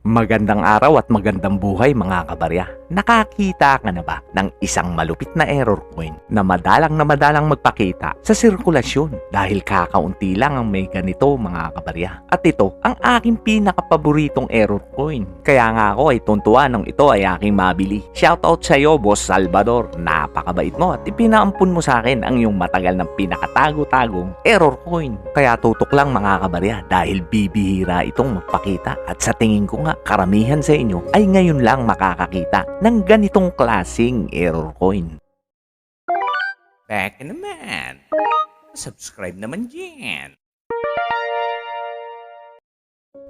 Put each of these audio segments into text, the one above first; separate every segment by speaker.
Speaker 1: Magandang araw at magandang buhay mga kabarya. Nakakita ka na ba ng isang malupit na error coin na madalang na madalang magpakita sa sirkulasyon dahil kakaunti lang ang may ganito mga kabarya. At ito ang aking pinakapaboritong error coin. Kaya nga ako ay tuntua nung ito ay aking mabili. Shoutout sa iyo Boss Salvador. Napakabait mo at ipinaampun mo sa akin ang iyong matagal ng pinakatago-tagong error coin. Kaya tutok lang mga kabarya dahil bibihira itong magpakita at sa tingin ko nga karamihan sa inyo ay ngayon lang makakakita ng ganitong klasing error coin.
Speaker 2: Back naman. Subscribe naman dyan.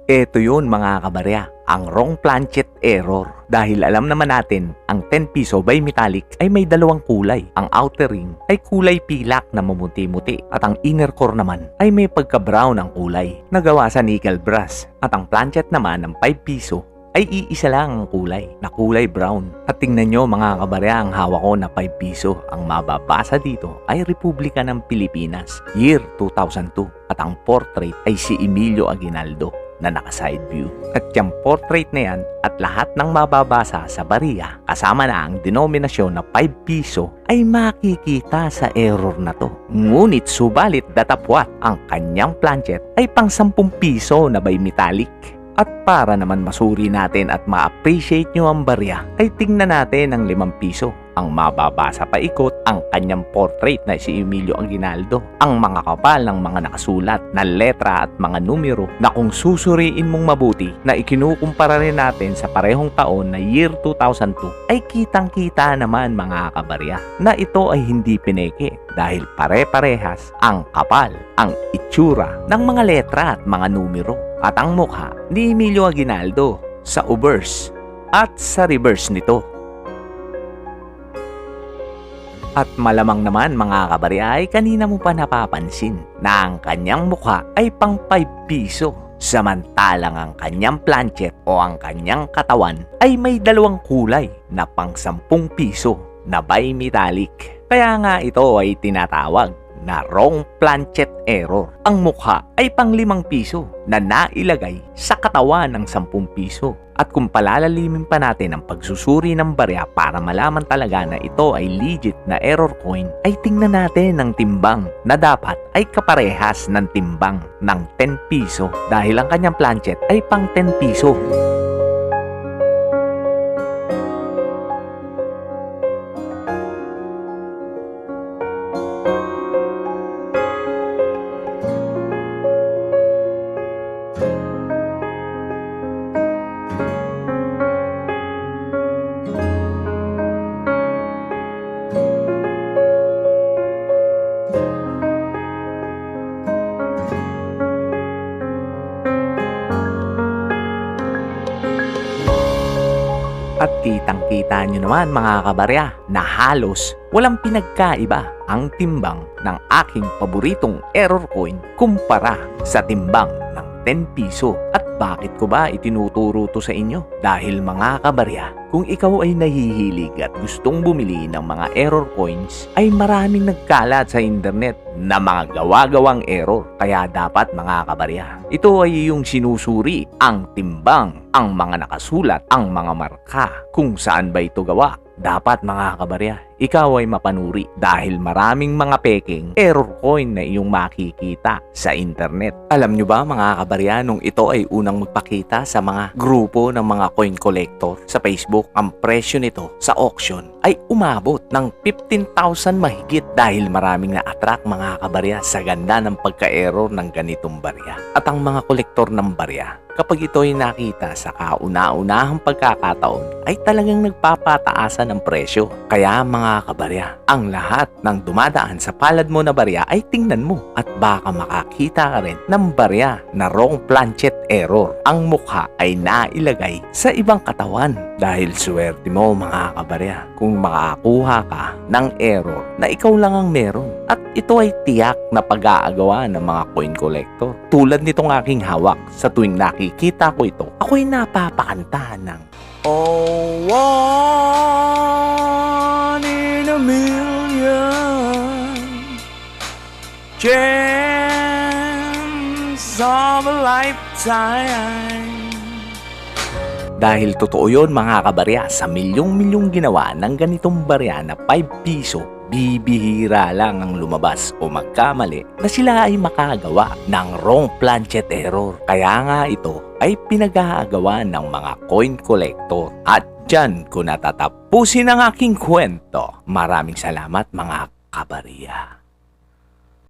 Speaker 1: Ito yun mga kabarya, ang wrong planchet error. Dahil alam naman natin, ang 10 piso by metallic ay may dalawang kulay. Ang outer ring ay kulay pilak na mamuti-muti at ang inner core naman ay may pagka-brown ang kulay na gawa sa nickel brass. At ang planchet naman ng 5 piso ay iisa lang ang kulay, na kulay brown. At tingnan nyo mga kabarya, ang hawak ko na 5 piso. Ang mababasa dito ay Republika ng Pilipinas, year 2002. At ang portrait ay si Emilio Aguinaldo na naka-side view. At yung portrait na yan at lahat ng mababasa sa bariya kasama na ang denominasyon na 5 piso ay makikita sa error na to. Ngunit subalit datapwat ang kanyang planchet ay pang 10 piso na by metallic. At para naman masuri natin at ma-appreciate nyo ang barya, ay tingnan natin ang 5 piso. Ang mababasa pa ikot ang kanyang portrait na si Emilio Aguinaldo. Ang mga kapal ng mga nakasulat na letra at mga numero na kung susuriin mong mabuti na ikinukumpara rin natin sa parehong taon na year 2002 ay kitang-kita naman mga kabarya na ito ay hindi pineke dahil pare-parehas ang kapal, ang itsura ng mga letra at mga numero at ang mukha ni Emilio Aguinaldo sa obverse at sa reverse nito. At malamang naman mga kabarya ay kanina mo pa napapansin na ang kanyang mukha ay pang 5 piso. Samantalang ang kanyang planchet o ang kanyang katawan ay may dalawang kulay na pang 10 piso na bimetallic. Kaya nga ito ay tinatawag na wrong planchet error. Ang mukha ay pang 5 piso na nailagay sa katawan ng 10 piso. At kung palalalimin pa natin ang pagsusuri ng barya para malaman talaga na ito ay legit na error coin, ay tingnan natin ang timbang na dapat ay kaparehas ng timbang ng 10 piso dahil ang kanyang planchet ay pang 10 piso. At kitang-kita nyo naman mga kabarya na halos walang pinagkaiba ang timbang ng aking paboritong error coin kumpara sa timbang ng 10 piso. At bakit ko ba itinuturo to sa inyo? Dahil mga kabarya, kung ikaw ay nahihilig at gustong bumili ng mga error coins, ay maraming nagkalat sa internet na mga gawa-gawang error. Kaya dapat mga kabarya, ito ay yung sinusuri, ang timbang, ang mga nakasulat, ang mga marka, kung saan ba ito gawa. Dapat mga kabarya, ikaw ay mapanuri dahil maraming mga peking error coin na iyong makikita sa internet. Alam nyo ba mga kabarya, nung ito ay unang magpakita sa mga grupo ng mga coin collector sa Facebook, ang presyo nito sa auction ay umabot ng 15,000 mahigit dahil maraming na-attract mga kabarya sa ganda ng pagka-error ng ganitong barya. At ang mga kolektor ng barya, kapag ito ay nakita sa kauna-unahang pagkakataon ay talagang nagpapataasan ng presyo. Kaya mga kabarya, ang lahat ng dumadaan sa palad mo na barya ay tingnan mo at baka makakita ka rin ng barya na wrong planchet error. Ang mukha ay nailagay sa ibang katawan dahil swerte mo mga kabarya kung makakuha ka ng error na ikaw lang ang meron. At ito ay tiyak na pag-aagawa ng mga coin collector. Tulad nitong aking hawak sa tuwing nakikita ko ito, ako'y napapakanta ng Oh, one in a million chance of a lifetime Dahil totoo yon mga kabarya, sa milyong-milyong ginawa ng ganitong barya na 5 piso, bibihira lang ang lumabas o magkamali na sila ay makagawa ng wrong planchet error. Kaya nga ito ay pinag-aagawa ng mga coin collector. At dyan ko natatapusin ang aking kwento. Maraming salamat mga kabarya.